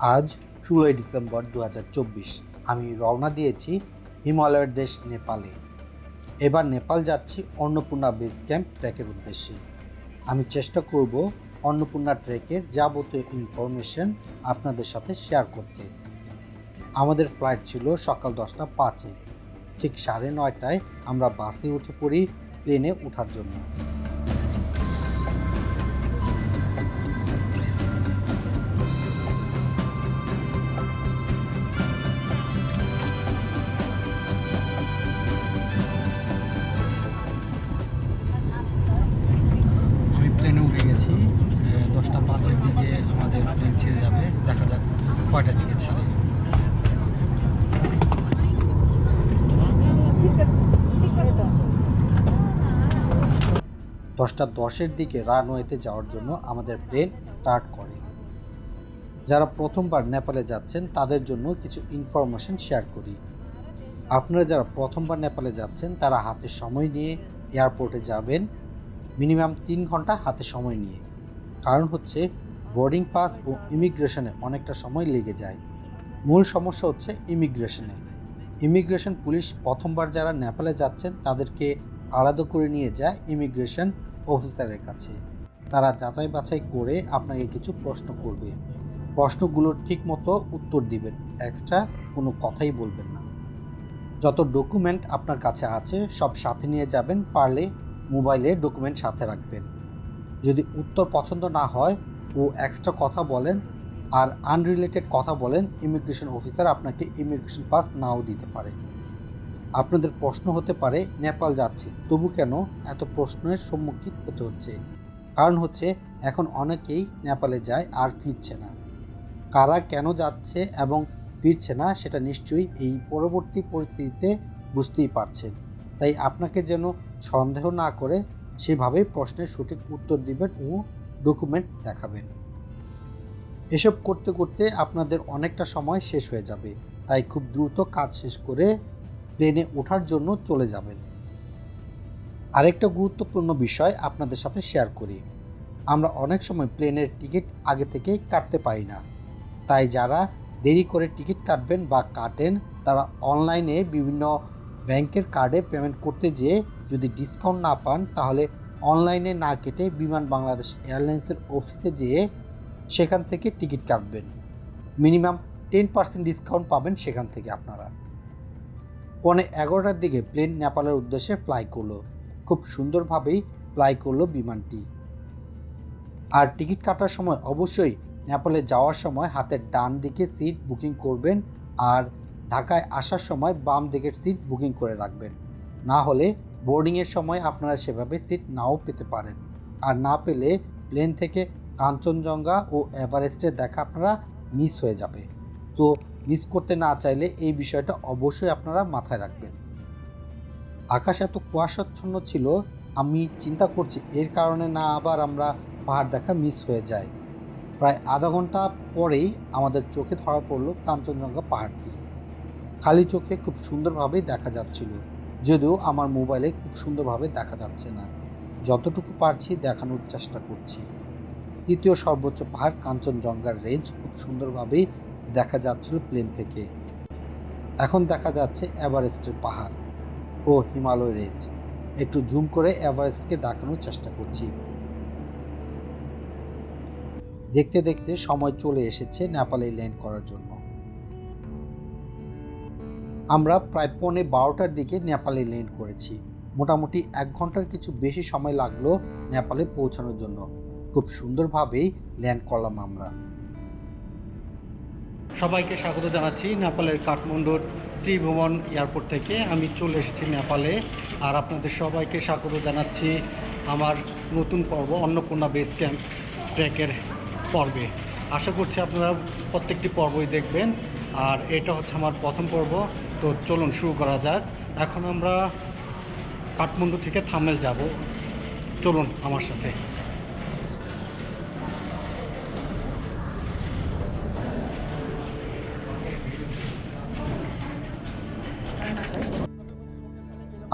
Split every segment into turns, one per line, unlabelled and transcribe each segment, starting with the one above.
আজ ষোলোই ডিসেম্বর দু হাজার চব্বিশ। আমি রওনা দিয়েছি হিমালয়ের দেশ নেপালে। এবার নেপাল যাচ্ছি অন্নপূর্ণা বেস ক্যাম্প ট্রেকের উদ্দেশ্যে। আমি চেষ্টা করব অন্নপূর্ণা ট্রেকের যাবতীয় ইনফরমেশন আপনাদের সাথে শেয়ার করতে। আমাদের ফ্লাইট ছিল সকাল দশটা পাঁচে। ঠিক সাড়ে নয়টায় আমরা বাসে উঠে পড়ি প্লেনে ওঠার জন্য। কয়টার দিকে ছাড়ে? দশটা দশের দিকে রানওয়েতে যাওয়ার জন্য আমাদের প্লেন স্টার্ট করে। যারা প্রথমবার নেপালে যাচ্ছেন, তাদের জন্য কিছু ইনফরমেশন শেয়ার করি। আপনারা যারা প্রথমবার নেপালে যাচ্ছেন, তারা হাতে সময় নিয়ে এয়ারপোর্টে যাবেন। মিনিমাম তিন ঘণ্টা হাতে সময় নিয়ে। কারণ হচ্ছে বোর্ডিং পাস ও ইমিগ্রেশনে অনেকটা সময় লেগে যায়। মূল সমস্যা হচ্ছে ইমিগ্রেশনে। ইমিগ্রেশন পুলিশ প্রথমবার যারা নেপালে যাচ্ছেন, তাদেরকে আলাদা করে নিয়ে যায় ইমিগ্রেশন অফিসারের কাছে। তারা যাচাই বাছাই করে আপনাকে কিছু প্রশ্ন করবে। প্রশ্নগুলোর ঠিক মতো উত্তর দিবেন, এক্সট্রা কোনো কথাই বলবেন না। যত ডকুমেন্ট আপনার কাছে আছে, সব সাথে নিয়ে যাবেন, পারলে মোবাইলে ডকুমেন্ট সাথে রাখবেন। যদি উত্তর পছন্দ না হয় ও এক্সট্রা কথা বলেন আর আনরিলেটেড কথা বলেন ইমিগ্রেশন অফিসার আপনাকে ইমিগ্রেশন পাস নাও দিতে পারে। আপনাদের প্রশ্ন হতে পারে, নেপাল যাচ্ছে, তবু কেন এত প্রশ্নের সম্মুখীন হতে হচ্ছে? কারণ হচ্ছে, এখন অনেকেই নেপালে যায় আর ফিরছে না। কারা কেন যাচ্ছে এবং ফিরছে না, সেটা নিশ্চয়ই এই পরবর্তী পরিস্থিতিতে বুঝতেই পারছেন। তাই আপনাকে যেন সন্দেহ না করে, সেভাবেই প্রশ্নের সঠিক উত্তর দিবেন ও ডকুমেন্ট দেখাবেন। এসব করতে করতে আপনাদের অনেকটা সময় শেষ হয়ে যাবে। তাই খুব দ্রুত কাজ শেষ করে প্লেনে ওঠার জন্য চলে যাবেন। আরেকটা গুরুত্বপূর্ণ বিষয় আপনাদের সাথে শেয়ার করি। আমরা অনেক সময় প্লেনের টিকিট আগে থেকে কাটতে পারি না। তাই যারা দেরি করে টিকিট কাটবেন বা কাটেন, তারা অনলাইনে বিভিন্ন ব্যাংকের কার্ডে পেমেন্ট করতে যেয়ে যদি ডিসকাউন্ট না পান, তাহলে অনলাইনে না কেটে বিমান বাংলাদেশ এয়ারলাইন্সের অফিসে যেয়ে সেখান থেকে টিকিট কাটবেন। মিনিমাম টেন পার্সেন্ট ডিসকাউন্ট পাবেন সেখান থেকে আপনারা। পনে এগারোটার দিকে প্লেন নেপালের উদ্দেশ্যে ফ্লাই করল। খুব সুন্দরভাবেই ফ্লাই করল বিমানটি। আর টিকিট কাটার সময় অবশ্যই নেপালে যাওয়ার সময় হাতের ডান দিকে সিট বুকিং করবেন আর ঢাকায় আসার সময় বাম দিকের সিট বুকিং করে রাখবেন। না হলে বোর্ডিংয়ের সময় আপনারা সেভাবে সিট নাও পেতে পারেন। আর না পেলে প্লেন থেকে কাঞ্চনজঙ্ঘা ও এভারেস্টের দেখা আপনারা মিস হয়ে যাবে। তো মিস করতে না চাইলে এই বিষয়টা অবশ্যই আপনারা মাথায় রাখবেন। আকাশ এত কুয়াশাচ্ছন্ন ছিল, আমি চিন্তা করছি এর কারণে না আবার আমরা পাহাড় দেখা মিস হয়ে যায় প্রায় আধা ঘণ্টা পরেই আমাদের চোখে ধরা পড়ল কাঞ্চনজঙ্ঘা পাহাড়টি। খালি চোখে খুব সুন্দরভাবে দেখা যাচ্ছিল। যদিও আমার মোবাইলে খুব সুন্দরভাবে দেখা যাচ্ছে না। যতটুকু পারছি দেখানোর চেষ্টা করছি। তৃতীয় সর্বোচ্চ পাহাড় কাঞ্চনজঙ্ঘার রেঞ্জ খুব সুন্দরভাবেই দেখা যাচ্ছিল প্লেন থেকে। এখন দেখা যাচ্ছে এভারেস্টের পাহাড় ও হিমালয় রেঞ্জ একটু জুম করে এভারেস্টকে দেখানোর চেষ্টা করছি। দেখতে দেখতে সময় চলে এসেছে নেপালে ল্যান্ড করার জন্য। আমরা প্রায় পৌনে বারোটার দিকে নেপালে ল্যান্ড করেছি। মোটামুটি এক ঘণ্টার কিছু বেশি সময় লাগল নেপালে পৌঁছানোর জন্য। খুব সুন্দরভাবেই ল্যান্ড করলাম আমরা।
সবাইকে স্বাগত জানাচ্ছি নেপালের কাঠমান্ডুর ত্রিভুবন এয়ারপোর্ট থেকে। আমি চলে এসেছি নেপালে আর আপনাদের সবাইকে স্বাগত জানাচ্ছি আমার নতুন পর্ব অন্নপূর্ণা বেস ক্যাম্প ট্রেকের পর্বে। আশা করছি আপনারা প্রত্যেকটি পর্বই দেখবেন। আর এটা হচ্ছে আমার প্রথম পর্ব। তো চলুন শুরু করা যাক। এখন আমরা কাঠমান্ডু থেকে থামেল যাব। চলুন আমার সাথে।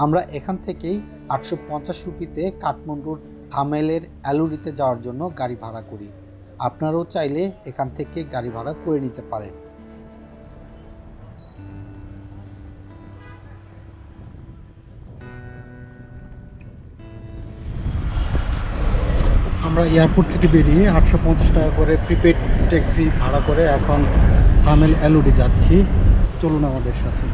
আমরা এখান থেকেই আটশো পঞ্চাশ রুপিতে কাঠমান্ডুর থামেলের অ্যালুরিতে যাওয়ার জন্য গাড়ি ভাড়া করি। আপনারাও চাইলে এখান থেকে গাড়ি ভাড়া করে নিতে পারেন।
আমরা এয়ারপোর্ট থেকে বেরিয়ে আটশো পঞ্চাশ টাকা করে প্রিপেড ট্যাক্সি ভাড়া করে এখন থামেল এলুডি যাচ্ছি। চলুন আমাদের সাথে।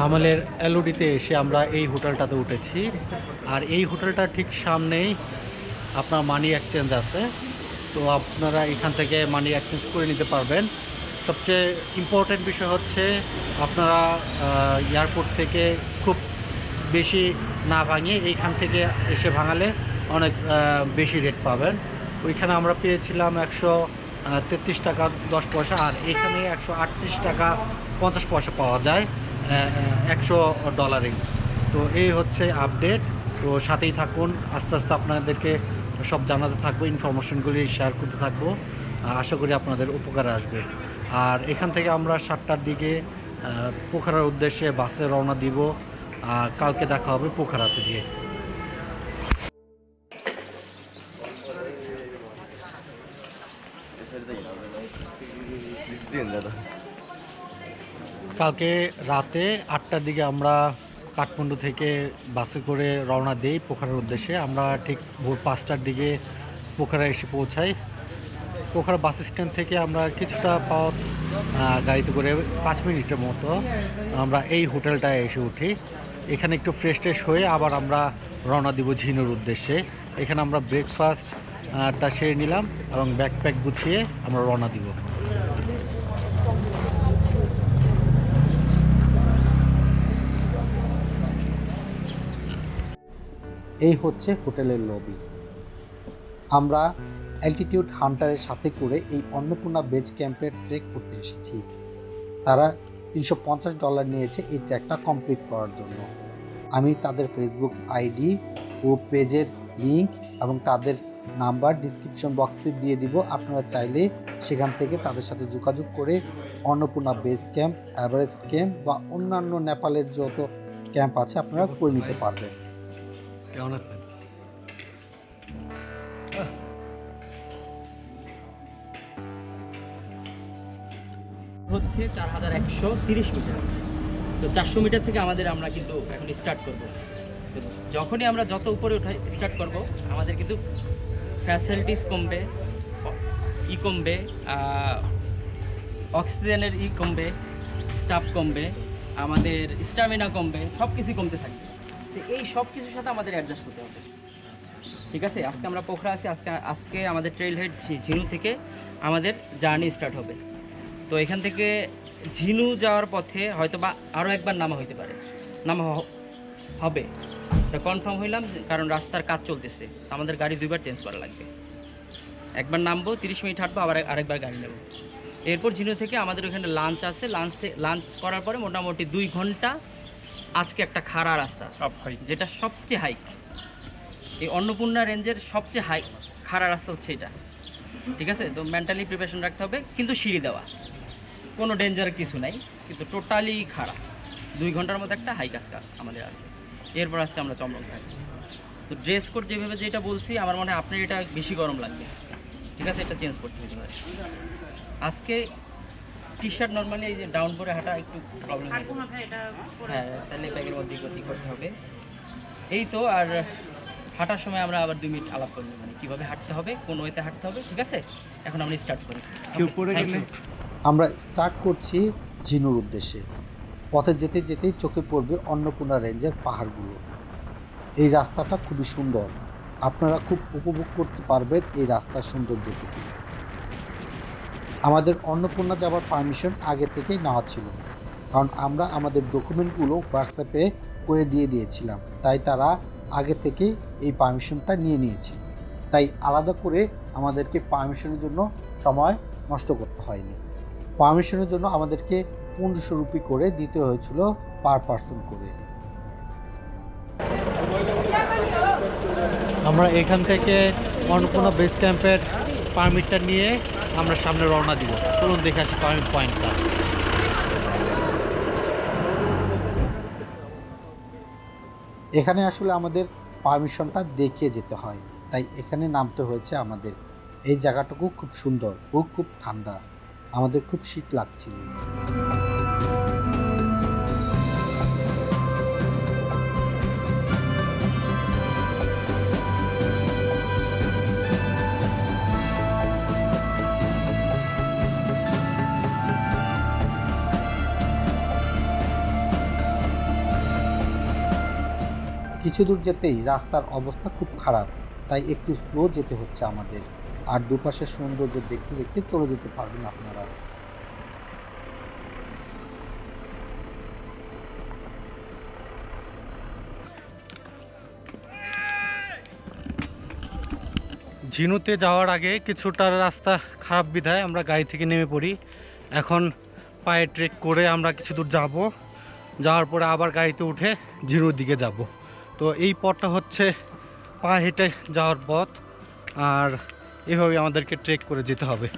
তামালের এলওডিতে এসে আমরা এই হোটেলটাতে উঠেছি। আর এই হোটেলটার ঠিক সামনেই আপনার মানি এক্সচেঞ্জ আছে। তো আপনারা এখান থেকে মানি এক্সচেঞ্জ করে নিতে পারবেন। সবচেয়ে ইম্পর্টেন্ট বিষয় হচ্ছে আপনারা এয়ারপোর্ট থেকে খুব বেশি না ভাঙিয়ে এইখান থেকে এসে ভাঙালে অনেক বেশি রেট পাবেন। ওইখানে আমরা পেয়েছিলাম একশো তেত্রিশ টাকা দশ পয়সা, আর এখানে একশো আটত্রিশ টাকা পঞ্চাশ পয়সা পাওয়া যায়। একশো ডলারে তো এই হচ্ছে আপডেট তো সাথেই থাকুন, আস্তে আস্তে আপনাদেরকে সব জানাতে থাকব ইনফরমেশনগুলি শেয়ার করতে থাকব। আশা করি আপনাদের উপকার আসবে। আর এখান থেকে আমরা সাতটার দিকে পোখরার উদ্দেশ্যে বাসে রওনা দিব। কালকে দেখা হবে পোখরাতে গিয়ে কালকে রাতে আটটার দিকে আমরা কাঠমান্ডু থেকে বাসে করে রওনা দিই পোখারার উদ্দেশ্যে। আমরা ঠিক ভোর পাঁচটার দিকে পোখারা এসে পৌঁছাই। পোখারা বাস স্ট্যান্ড থেকে আমরা কিছুটা পথ গাড়িতে করে পাঁচ মিনিটের মতো আমরা এই হোটেলটায় এসে উঠি। এখানে একটু ফ্রেশ ট্রেশ হয়ে আবার আমরা রওনা দিব ঝিনুর উদ্দেশ্যে। এখানে আমরা ব্রেকফাস্ট টা সেরে নিলাম এবং ব্যাকপ্যাক গুছিয়ে আমরা রওনা দিব।
এই হচ্ছে হোটেলের লবি আমরা অ্যালটিটিউড হান্টারের সাথে করে এই অন্নপূর্ণা বেজ ক্যাম্পে ট্রেক করতে এসেছি। তারা তিনশো পঞ্চাশ ডলার নিয়েছে এই ট্রেকটা কমপ্লিট করার জন্য। আমি তাদের ফেসবুক আইডি ও পেজের লিঙ্ক এবং তাদের নাম্বার ডিসক্রিপশন বক্সে দিয়ে দিব। আপনারা চাইলে সেখান থেকে তাদের সাথে যোগাযোগ করে Annapurna base camp Everest camp বা অন্যান্য নেপালের যত ক্যাম্প আছে আপনারা করে নিতে পারবেন।
কেমন
হচ্ছে চার হাজার একশো তিরিশ মিটার। তো চারশো মিটার থেকে আমাদের আমরা কিন্তু এখন স্টার্ট করব। যখনই আমরা যত উপরে উঠাই স্টার্ট করব, আমাদের কিন্তু ফ্যাসিলিটিস কমবে, ই কমবে অক্সিজেনের ই কমবে, চাপ কমবে, আমাদের স্টামিনা কমবে সব কিছুই কমতে থাকবে। তো এই সব কিছুর সাথে আমাদের অ্যাডজাস্ট হতে হবে। ঠিক আছে? আজকে আমরা পোখরা আছি, আজকে আজকে আমাদের ট্রেল হেড ঝিনু থেকে আমাদের জার্নি স্টার্ট হবে। তো এখান থেকে ঝিনু যাওয়ার পথে হয়তো বা আরও একবার নামা হইতে পারে। নামা হবে। কনফার্ম হইলাম কারণ রাস্তার কাজ চলতেছে। আমাদের গাড়ি দুইবার চেঞ্জ করা লাগবে। একবার নামবো, তিরিশ মিনিট হাঁটবো, আবার আরেকবার গাড়ি নেব। এরপর ঝিনু থেকে আমাদের ওখানে লাঞ্চ আছে। লাঞ্চ লাঞ্চ করার পরে মোটামুটি দুই ঘণ্টা আজকে একটা খাড়া রাস্তা সব যেটা সবচেয়ে হাইক এই অন্নপূর্ণা রেঞ্জের সবচেয়ে হাই খাড়া রাস্তা হচ্ছে এটা। ঠিক আছে? তো মেন্টালি প্রিপারেশন রাখতে হবে কিন্তু সিঁড়ি দেওয়া। কোনো ডেঞ্জার কিছু নাই কিন্তু টোটালি খারাপ দুই ঘণ্টার মতো একটা হাইক আজকে আমাদের আছে। এরপর আজকে আমরা চমড়ক থাকি। তো ড্রেস কোড যেভাবে যেটা বলছি আমার মনে হয় আপনার এটা বেশি গরম লাগবে। ঠিক আছে? এটা চেঞ্জ করতে পারে আজকে টি শার্ট নর্মালি এই যে ডাউন করে হাঁটা একটু প্রবলেম হয়। হ্যাঁ তাহলে ব্যাগের মধ্যে গতি করতে হবে। এই তো আর হাঁটার সময় আমরা আবার দুই মিনিট আলাপ করব মানে কীভাবে হাঁটতে হবে কোন ওয়েতে হাঁটতে হবে ঠিক আছে? এখন আমরা স্টার্ট করি?
আমরা স্টার্ট করছি ঝিনুর উদ্দেশ্যে। পথে যেতে যেতেই চোখে পড়বে অন্নপূর্ণা রেঞ্জের পাহাড়গুলো। এই রাস্তাটা খুবই সুন্দর। আপনারা খুব উপভোগ করতে পারবেন এই রাস্তার সৌন্দর্যটুকু। আমাদের অন্নপূর্ণা যাওয়ার পারমিশন আগে থেকেই নেওয়া ছিল। কারণ আমরা আমাদের ডকুমেন্টগুলো হোয়াটসঅ্যাপে করে দিয়ে দিয়েছিলাম। তাই তারা আগে থেকে এই পারমিশনটা নিয়ে নিয়েছিল। তাই আলাদা করে আমাদেরকে পারমিশনের জন্য সময় নষ্ট করতে হয়নি। পারমিশনের জন্য আমাদেরকে পনেরোশো রুপি করে দিতে হয়েছিল পার পার্সন করে।
আমরা এখান থেকে অন্নপূর্ণা বেস ক্যাম্পের পারমিটটা নিয়ে আমরা সামনে রওনা দিব। চলুন দেখে আসি টার্নিং পয়েন্টটা
এখানে আসলে আমাদের পারমিশনটা দেখিয়ে যেতে হয়। তাই এখানে নামতে হয়েছে আমাদের। এই জায়গাটুকু খুব সুন্দর ও খুব ঠান্ডা। আমাদের খুব শীত লাগছিল। কিছু দূর যেতেই রাস্তার অবস্থা খুব খারাপ, তাই একটু স্লো যেতে হচ্ছে আমাদের। আর দুপাশের সৌন্দর্য দেখতে দেখতে চলে যেতে পারবেন আপনারা।
ঝিনুতে যাওয়ার আগে কিছুটা রাস্তা খারাপ বিধায় আমরা গাড়ি থেকে নেমে পড়ি। এখন পায়ে ট্রেক করে আমরা কিছু দূর যাব। যাওয়ার পরে আবার গাড়িতে উঠে ঝিনুর দিকে যাব। তো এই পথটা হচ্ছে পা হেঁটে যাওয়ার পথ, আর এভাবে আমাদেরকে ট্রেক করে যেতে হবে।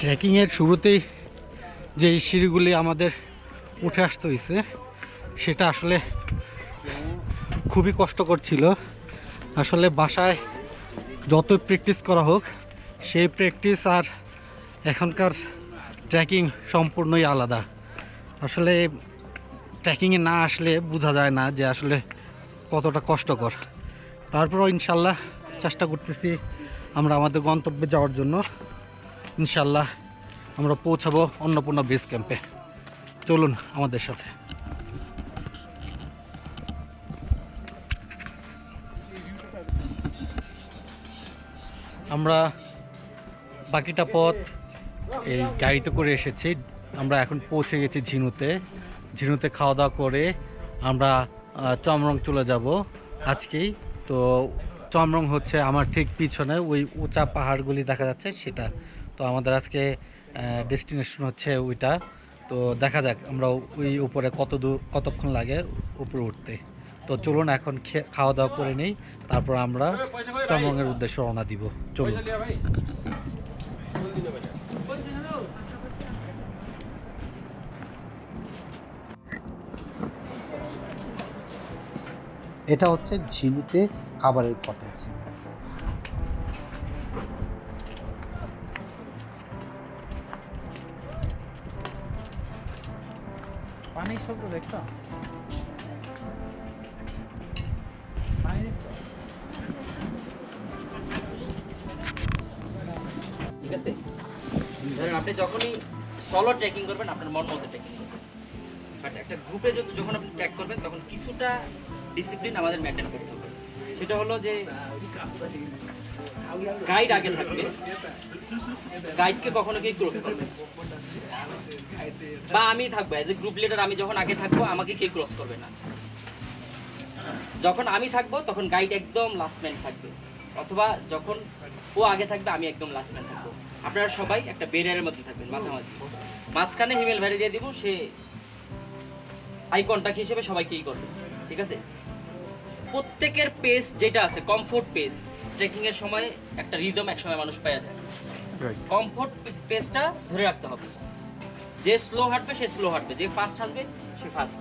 ট্রেকিংয়ের শুরুতেই যে সিঁড়িগুলি আমাদের উঠে আসতে হয়েছে সেটা আসলে খুবই কষ্টকর ছিল আসলে বাসায় যত প্র্যাকটিস করা হোক, সেই প্র্যাকটিস আর এখনকার ট্রেকিং সম্পূর্ণই আলাদা। আসলে ট্রেকিংয়ে না আসলে বোঝা যায় না যে আসলে কতটা কষ্টকর। তারপরও ইনশাল্লাহ চেষ্টা করতেছি আমরা আমাদের গন্তব্যে যাওয়ার জন্য। ইনশাল্লাহ আমরা পৌঁছাবো অন্নপূর্ণা বেস ক্যাম্পে চলুন আমাদের সাথে। আমরা বাকিটা পথ এই গাড়িতে করে এসেছি। আমরা এখন পৌঁছে গেছি ঝিনুতে। ঝিনুতে খাওয়া দাওয়া করে আমরা চমরং চলে যাব আজকেই। তো চমরং হচ্ছে আমার ঠিক পিছনে, ওই উঁচা পাহাড়গুলি দেখা যাচ্ছে সেটা। তো আমাদের আজকে ডেস্টিনেশন হচ্ছে ওইটা। তো দেখা যাক আমরা ওই উপরে কত দূর, কতক্ষণ লাগে উপরে উঠতে। তো চলুন এখন খে- খাওয়া দাওয়া করে নেই। তারপর আমরা চমরংয়ের উদ্দেশ্যে রওনা দিব। চলুন।
এটা হচ্ছে ঝিনুতে খাবারের কটেজ
পানির শব্দ দেখছ?
আপনি যখনই সলো ট্রেকিং করবেন, আপনার মন মতো ট্রেকিং করবেন। বাট একটা গ্রুপে যদি যখন আপনি ট্র্যাক করবেন, তখন কিছুটা ডিসিপ্লিন আমাদের মেনটেন করতে হবে। সেটা হলো যে গাইড আগে থাকবে। গাইডকে কখনো কেউ ক্রস করবে। বা আমি থাকব অ্যাজ এ গ্রুপ লিডার আমি যখন আগে থাকব, আমাকে কেউ ক্রস করবে না। যখন আমি থাকব, তখন গাইড একদম লাস্ট ম্যান থাকবে। অথবা যখন ও আগে থাকবে, আমি একদম লাস্ট ম্যান থাকব। আপনারা সবাই একটা বেরিয়ারের মধ্যে থাকবেন মাঝামাঝি। মাঝখানে হিমেল ভ্যালি দিয়ে দিব সে আই হিসেবে সবাইকেই করবে ঠিক আছে? প্রত্যেকের পেস যেটা আছে কমফোর্ট পেস ট্রেকিং এর সময় একটা রিদম এক সময় মানুষ পাওয়া যায়। কমফোর্ট পেসটা ধরে রাখতে হবে। যে স্লো হাঁটবে সে স্লো হাঁটবে। যে ফাস্ট হাঁটবে সে ফাস্ট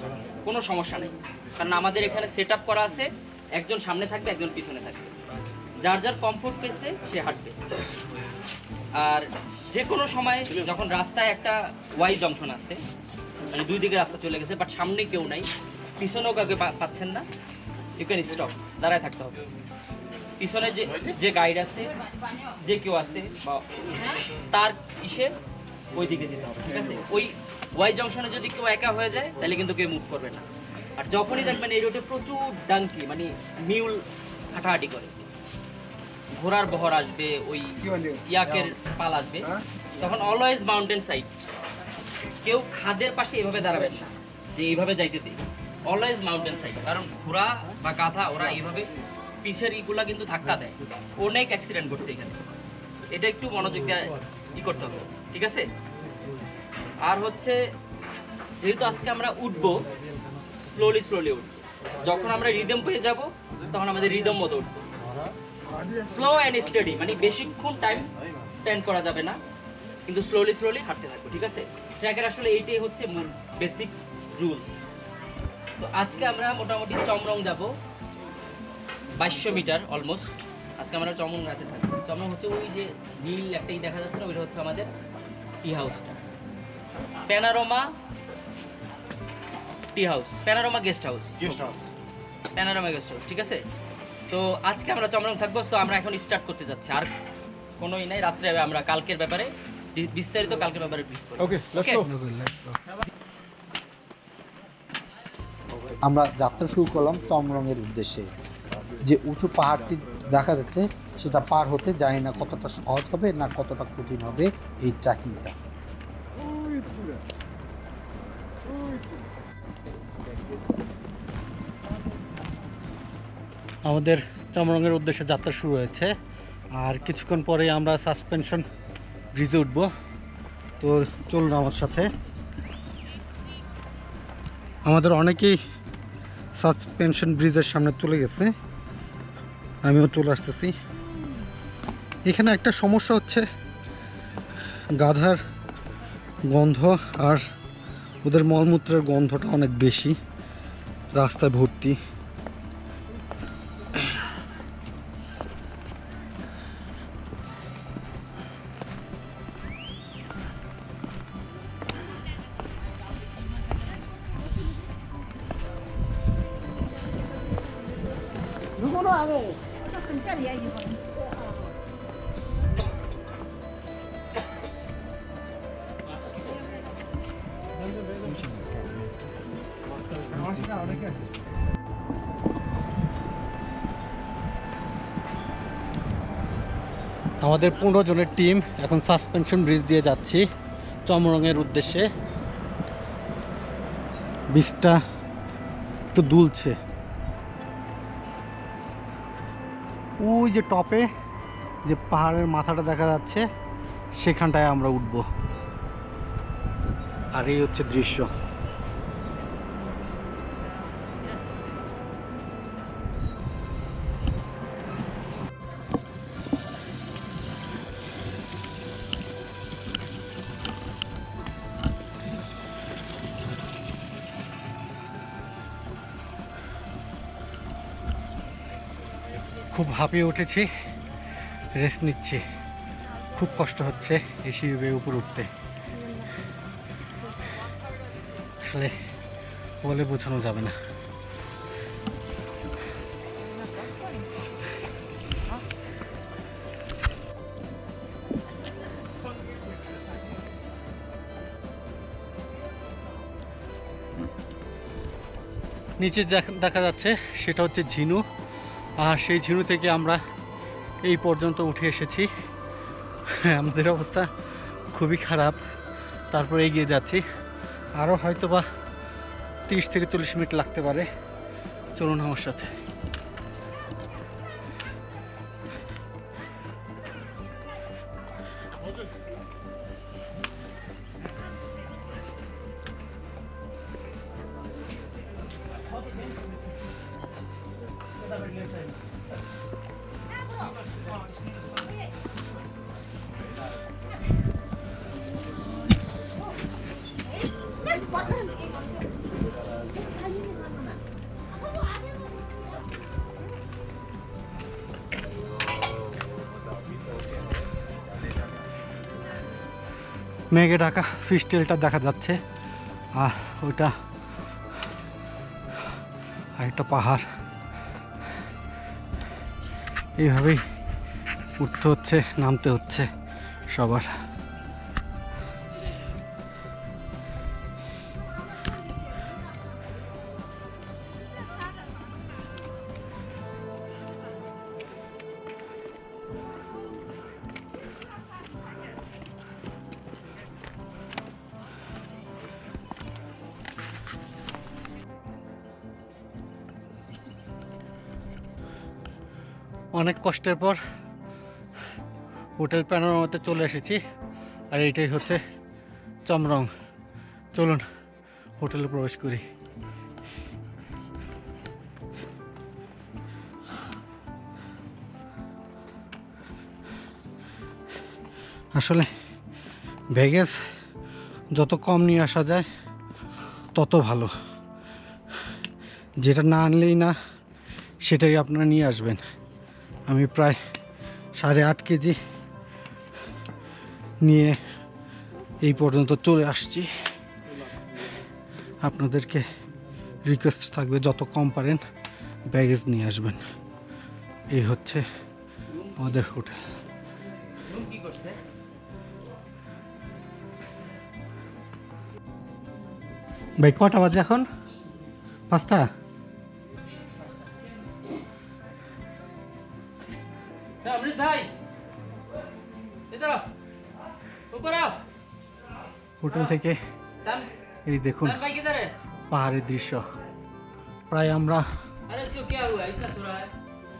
কোনো সমস্যা নেই। কারণ আমাদের এখানে সেট আপ করা আছে একজন সামনে থাকবে একজন পিছনে থাকবে। যার যার কমফোর্ট পেসে সে হাঁটবে। আর যে কোনো সময় যখন রাস্তায় একটা ওয়াই জংশন আছে মানে দুই দিকে রাস্তা চলে গেছে বাট সামনে কেউ নাই, পিছনেও কাউকে পাচ্ছেন না ইউ ক্যান স্টপ দাঁড়ায় থাকতে হবে। পিছনে যে যে গাইড আছে, যে কেউ আছে, বা তার ইসে ওই দিকে যেতে হবে, ঠিক আছে? ওই ওয়াই জংশনে যদি কেউ একা হয়ে যায়, তাহলে কিন্তু কেউ মুভ করবে না। আর যখনই দেখবেন এই রোডে প্রচুর ডাঙ্কি মানে মিউল হাঁটাহাঁটি করে। ঘোড়ার বহর আসবে ওই ইয়াকের পাল আসবে। তখন অলওয়েজ মাউন্টেন সাইড কেউ খাদের পাশে এভাবে দাঁড়াবেন না যে এইভাবে যাইতে দিই। অলওয়েজ মাউন্টেন সাইড কারণ ঘোড়া বা গাধা ওরা এইভাবে পিছের ইগুলা কিন্তু ধাক্কা দেয়। অনেক অ্যাক্সিডেন্ট ঘটছে এখানে। এটা একটু মনোযোগ দিয়ে ই করতে হবে ঠিক আছে? আর হচ্ছে যেহেতু আজকে আমরা উঠবো স্লোলি স্লোলি উঠবো। যখন আমরা রিদম পেয়ে যাব তখন আমাদের রিদম মতো উঠবো। স্লো অ্যান্ড স্টাডি মানে বেশিক্ষণ টাইম স্পেন্ড করা যাবে না কিন্তু স্লোলি স্লোলি হাঁটতে থাকব ঠিক আছে? ট্র্যাকের আসলে এইটাই হচ্ছে মূল বেসিক রুল তো আজকে আমরা মোটামুটি চমরং যাব বাইশশো মিটার অলমোস্ট আজকে আমরা চমরং রাতে থাকব। চমরং হচ্ছে ওই যে নীল একটাই দেখা যাচ্ছে না ওইটা হচ্ছে আমাদের tea. হাউসটা Panorama tea house Panorama guest house
guest house
Panorama guest house ঠিক আছে? তো আজকে আমরা চমরং থাকব তো আমরা এখন স্টার্ট করতে যাচ্ছি। আর কোনোই নাই রাত্রে আমরা কালকের ব্যাপারে বিস্তারিত কালকের ব্যাপারে
ওকে
আমরা যাত্রা শুরু করলাম চমরঙের উদ্দেশ্যে। যে উঁচু পাহাড়টি দেখা যাচ্ছে সেটা পার হতে জানি না কতটা সহজ হবে না কতটা কঠিন হবে এই ট্রেকিংটা
আমাদের চমরঙের উদ্দেশ্যে যাত্রা শুরু হয়েছে। আর কিছুক্ষণ পরে আমরা সাসপেনশন ব্রিজে উঠব। তো চলুন আমার সাথে। আমাদের অনেকেই সাসপেনশন ব্রিজের সামনে চলে গেছে। আমিও চলে আসতেছি। এখানে একটা সমস্যা হচ্ছে, গাধার গন্ধ আর ওদের মলমূত্রের গন্ধটা অনেক বেশি। রাস্তায় ভর্তি। আমাদের পনেরো জনের টিম এখন সাসপেনশন ব্রিজ দিয়ে যাচ্ছি চমরঙের উদ্দেশ্যে। ব্রিজটা একটু দুলছে। ওই যে টপে যে পাহাড়ের মাথাটা দেখা যাচ্ছে, সেখানটায় আমরা উঠব। আর এই হচ্ছে দৃশ্য। খুব হাঁপিয়ে উঠেছি রেস্ট নিচ্ছি। খুব কষ্ট হচ্ছে এই সিঁড়ি উপর উঠতে। আসলে বলে বোঝানো যাবে না। নিচে দেখা যাচ্ছে, সেটা হচ্ছে ঝিনু। আর সেই ঝিনু থেকে আমরা এই পর্যন্ত উঠে এসেছি। আমাদের অবস্থা খুবই খারাপ। তারপর এগিয়ে যাচ্ছি। আরও হয়তো বা তিরিশ থেকে চল্লিশ মিনিট লাগতে পারে। চলুন আমার সাথে। মেঘে ঢাকা ফিস্টেলটা দেখা যাচ্ছে। আর ওইটা আর একটা পাহাড়। এইভাবেই উঠতে হচ্ছে, নামতে হচ্ছে সবার। অনেক কষ্টের পর হোটেল প্যানোরামাতে চলে এসেছি, আর এইটাই হচ্ছে চমরং। চলুন, হোটেলে প্রবেশ করি। আসলে ভেগেস যত কম নিয়ে আসা যায়, তত ভালো। যেটা না আনলেই না, সেটাই আপনারা নিয়ে আসবেন। আমি প্রায় সাড়ে আট কেজি নিয়ে এই পর্যন্ত চলে আসছি। আপনাদেরকে রিকোয়েস্ট থাকবে, যত কম পারেন ব্যাগেজ নিয়ে আসবেন। এই হচ্ছে আমাদের হোটেল। ভাই, কটা বাজে এখন? পাঁচটা? হোটেল থেকে এই দেখুন পাহাড়ের দৃশ্য। প্রায় আমরা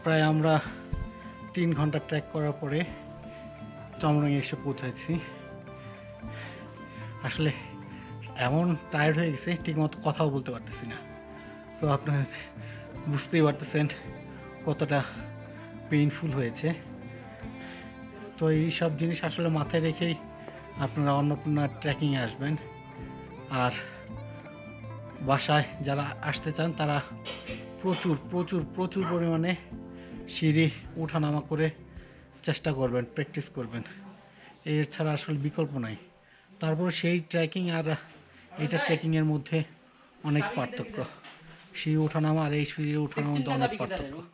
প্রায় আমরা তিন ঘণ্টা ট্র্যাক করার পরে চমরং এসে পৌঁছাইছি। আসলে এমন টায়ার্ড হয়ে গেছে ঠিকমতো কথাও বলতে পারতেছি না। সো আপনার বুঝতেই পারতেছেন কতটা পেইনফুল হয়েছে। তো এই সব জিনিস আসলে মাথায় রেখেই আপনারা অন্নপূর্ণা ট্রেকিংয়ে আসবেন। আর বাসায় যারা আসতে চান, তারা প্রচুর প্রচুর প্রচুর পরিমাণে সিঁড়ি ওঠানামা করে চেষ্টা করবেন প্র্যাকটিস করবেন। এর ছাড়া আসলে বিকল্প নাই। তারপর সেই ট্রেকিং আর এইটা ট্রেকিংয়ের মধ্যে অনেক পার্থক্য। সিঁড়ি ওঠানামা আর এই সিঁড়ি ওঠানার মধ্যে অনেক পার্থক্য।